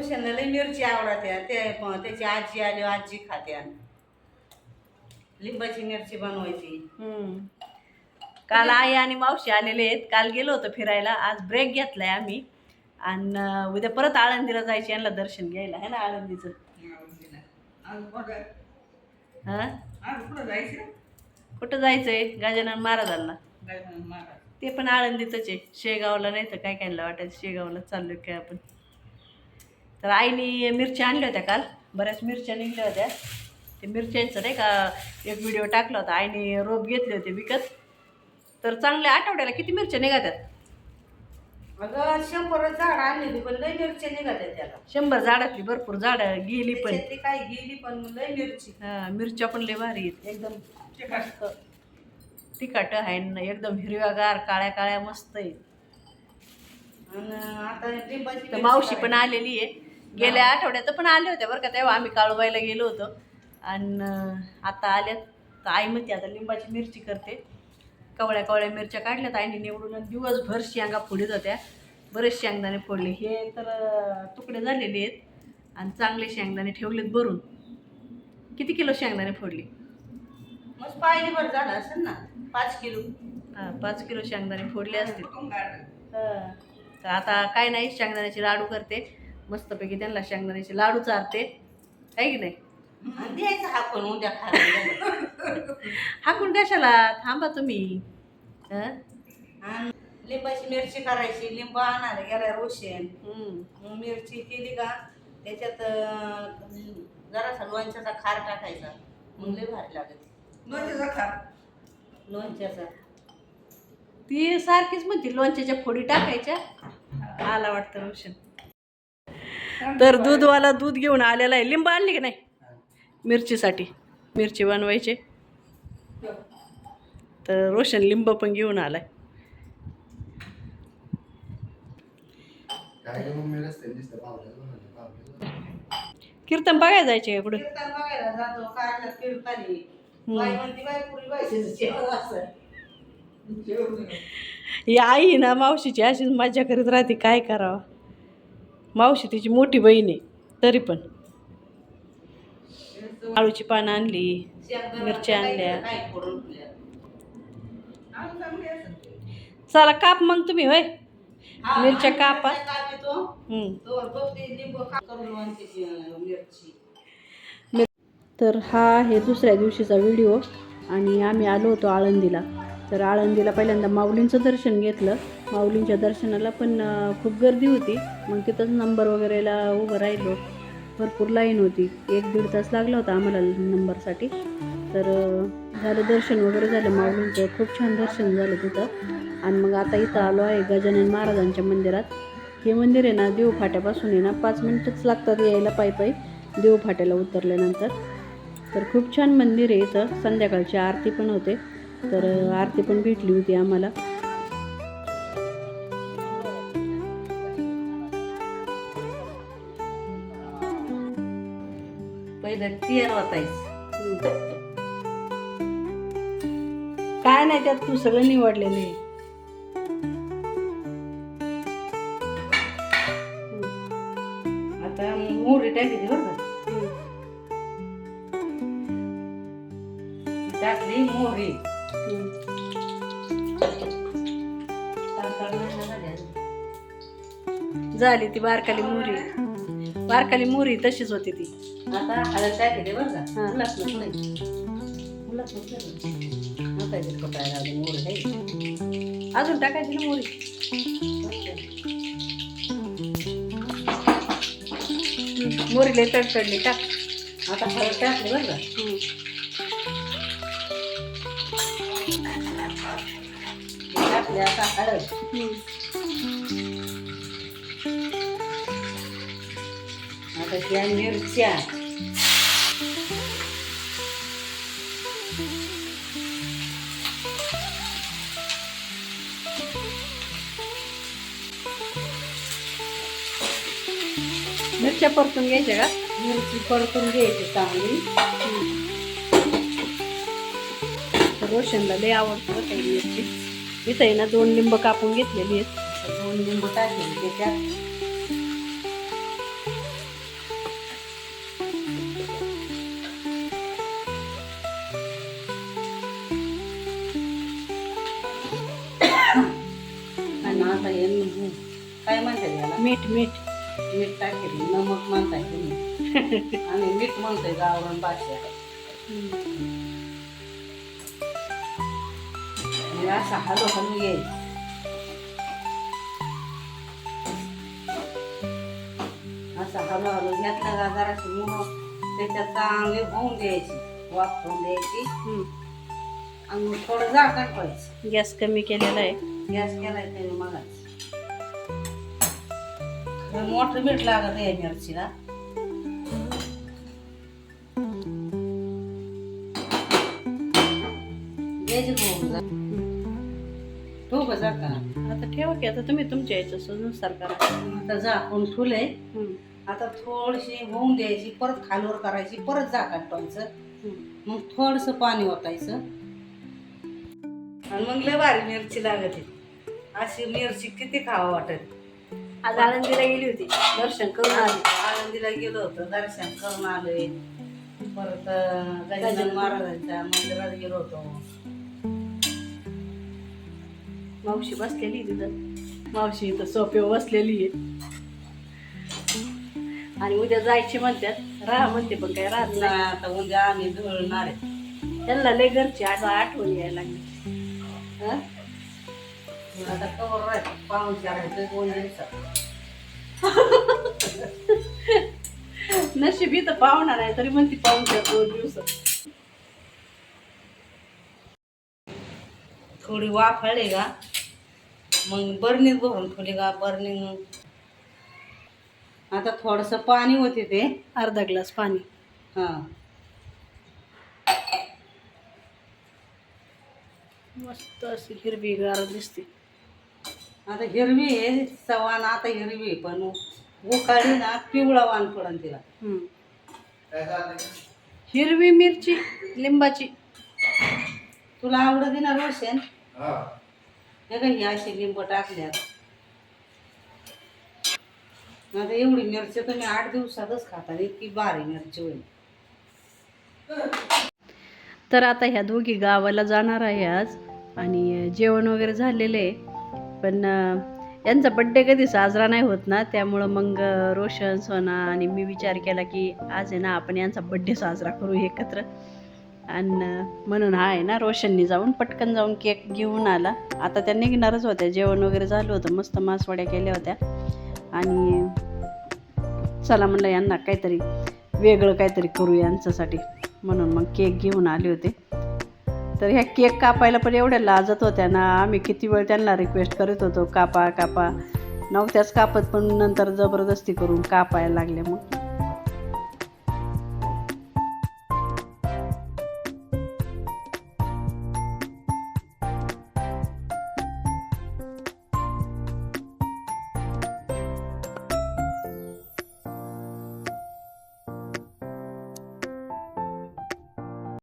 रोशनला लई मिरची आवडत्या ते त्याची आजी आली आजी खात्या लिंबाची मिरची बनवायची. हम्म. काल आई आणि मावशी आलेले आहेत. काल गेलो होतो फिरायला. आज ब्रेक घेतलाय आम्ही. आणि उद्या परत आळंदीला जायचे यांना दर्शन घ्यायला. है ना आळंदीचं? हा? कुठं जायचंय? गजानन महाराजांना? ते पण आळंदीतच आहे. शेगावला नाही तर काय कायला वाटायचं? शेगावला चाललोय काय आपण? तर आईने मिरच्या आणल्या होत्या काल. बऱ्याच मिरच्या निघल्या होत्या. ते मिरच्यांचं नाही का एक व्हिडिओ टाकला होता. आईने रोप घेतले होते विकत. तर चांगल्या आठवड्याला किती मिरच्या निघात्यात? अगं शंभर झाड आणली पण लई मिरची निघत त्याला. शंभर झाडातली भरपूर झाडं गेली पण. त्याच्यातली काय गेली पण लई मिरची. हा, मिरच्या पण लय भारी आहेत. एकदम मस्त तिखट आहे न एकदम हिरव्यागार काळ्या काळ्या मस्त आहे आणि आता लिंबाची तर मिरची मावशी पण. आलेली आहे. गेल्या आठवड्यात पण आले होते बरं का तेव्हा आम्ही काळूबाईला गेलो होतो. आणि आता आल्यात. तर आई म्हणते आता लिंबाची मिरची करते. कवळ्या कवळ्या मिरच्या काढल्यात. आईने निवडून आणि दिवसभर शेंगा फोडीत होत्या. बरेच शेंगदाणे फोडले. हे तर तुकडे झालेले आहेत. आणि चांगले शेंगदाणे ठेवलेत भरून. किती किलो शेंगदाणे फोडली? मग पाहिली बरं झालं असेल ना. पाच किलो. हा, पाच किलो शेंगदाणे फोडले असतील. हा. तर आता काय नाही शेंगदाण्याचे लाडू करते. मस्तपैकी त्यांना शेंगदाण्याचे लाडू चारते. आहे की नाही? द्यायचं हाकून उद्या खायला. हाकून कशाला? थांबा तुम्ही. हं? आणि लिंबाची मिरची करायची लिंब आणायला गेला रोशन हम्म. मग मिरची केली का? त्याच्यात अं, जरासा लोणच्याचा खार टाकायचा. मग लय भारी लागत लोणच्याचा ती सारखीच म्हणते लोणच्याच्या फोडी टाकायच्या. आला वाटतं रोशन तर दूधवाला दूध घेऊन आलेला आहे. लिंब आणली की नाही? मिरचीसाठी. मिरची बनवायचे. तर रोशन लिंब पण घेऊन आलाय. कीर्तन बघायला जायचे असं ही आई ना मावशीची अशीच मजा करीत राहते काय करावं? मावशी तिची मोठी बहीण आहे तरी पण आळूची पानं आणली मिरच्या आणल्या. चला काप मग तुम्ही होय मिरच्या कापा. काप तर हा आहे दुसऱ्या दिवशीचा व्हिडिओ आणि आम्ही आलो होतो आळंदीला तर आळंदीला पहिल्यांदा माऊलींचं दर्शन घेतलं. माऊलींच्या दर्शनाला पण खूप गर्दी होती. मग तिथंच नंबर वगैरेला उभं राहिलो. भरपूर लाईन होती. एक दीड तास लागला होता आम्हाला नंबरसाठी. तर झालं दर्शन वगैरे झालं. माऊलींचं खूप छान दर्शन झालं तिथं. आणि मग आता इथं आलो आहे गजानन महाराजांच्या मंदिरात. हे मंदिर आहे ना देवफाट्यापासून आहे ना पाच मिनटंच लागतात यायला पायी पायी. देवफाट्याला उतरल्यानंतर. तर खूप छान मंदिर आहे इथं. संध्याकाळची आरती पण होते. तर आरती पण भेटली होती आम्हाला. पहिलं तेल वाटायचं. काय नाही त्यात तू सगळं निवडलेलं आहे. आता मोहरी टाकली बरं का? टाकली मोहरी झाली ती बारकाली मोरी. बारकाली मोरी तशीच होती ती. आता हळद टाकली बरं का. मुलाच नाही. मोहरी आहे. अजून टाकायची ना मोरी. लय तडतडली टाक आता हळद टाकली बरं का? हम्म. हे टाकली आता हळद हम्म. आता त्या मिरच्या मिरच्या परतून घ्यायच्या का मिरची परतून घ्यायची चांगली रोशनला लय आवडतं बरं का ही मिरची इथं आहे ना दोन लिंब कापून घेतलेली आहेत. दोन लिंब टाकले त्याच्यात काय म्हणताय त्याला मीठ मीठ. मीठ टाकेल नमक म्हणता तुम्ही. आणि मीठ म्हणताय गावरण भाषा असं हलू हलू येईल असं हलू हलू घेतलं जराशी मोह त्याच्यात चांगली होऊन द्यायची वाफ होऊन द्यायची. आणि मग थोडं झाकण ठेवायचं. गॅस कमी केलेला आहे. गॅस केलाय त्याने मगाच. मोठं मीठ लागत आहे मिरचीला. जा. ठेवू का आता ठेवा की आता तुम्ही तुमच्या याच्यानुसार करा. आता झाकून ठुलंय हम्म. आता थोडीशी होऊन द्यायची परत खालीवर करायची परत झाकण ठेवायचं. मग थोडस पाणी ओतायचं. आणि मग लय भारी मिरची लागत. अशी मिरची किती खावं वाटत आज आळंदीला गेली होती. दर्शन करून आली. आळंदीला गेलो होतो. दर्शन करून आलोय. परत अं, गजानन महाराजांच्या मंदिरात गेलो होतो. मावशी बसलेली तिथं. मावशी इथं सोप्यावर बसलेली आहे. आणि उद्या जायची म्हणतात. राहा म्हणते पण काय राहत नाही. आता उद्या आम्ही जुळणार आहे. त्यांना लय घरची आज आठवण यायला लागली. हं? आता कवर राहायचं पाहून चारायचं दोन दिवसात. नशीब इथं पाहुणा नाही तरी म्हणते पाहून दोन दिवसात. थोडी वाफळली का? मग बरणीत भरून ठेवली का? बरणी आता थोडस पाणी होते ते. अर्धा ग्लास पाणी. हा. मस्त अशी हिरवी गार दिसते. आता हिरवी आहे सवान आता हिरवी आहे, पण उकाळी ना पिवळा वाण पडन तिला? हिरवी मिरची लिंबाची. तुला आवडत ना रोशन? हा. का अशी लिंब टाकल्यात. आता एवढी मिरची तुम्ही आठ दिवसातच खाता इतकी बारी मिरची होईल. तर आता ह्या दोघी गावाला जाणार आहे आज आणि जेवण वगैरे झालेलं आहे. पण यांचा बड्डे कधी साजरा नाही होत ना त्यामुळं मग रोशन सोना आणि मी विचार केला की आज आहे ना आपण यांचा बड्डे साजरा करू एकत्र. आणि म्हणून हा आहे ना रोशननी जाऊन पटकन जाऊन केक घेऊन आला. आता त्या निघणारच होत्या. जेवण वगैरे झालं होतं. मस्त मासवड्या केल्या होत्या. आणि चला म्हणलं यांना काहीतरी वेगळं काहीतरी करू यांच्यासाठी. म्हणून मग केक घेऊन आले होते. तर ह्या केक कापायला पण एवढ्या लाजत होत्या ना. आम्ही किती वेळ त्यांना रिक्वेस्ट करत होतो कापा कापा. नव्हत्याच कापत पण नंतर जबरदस्ती करून कापायला लागल्या मग.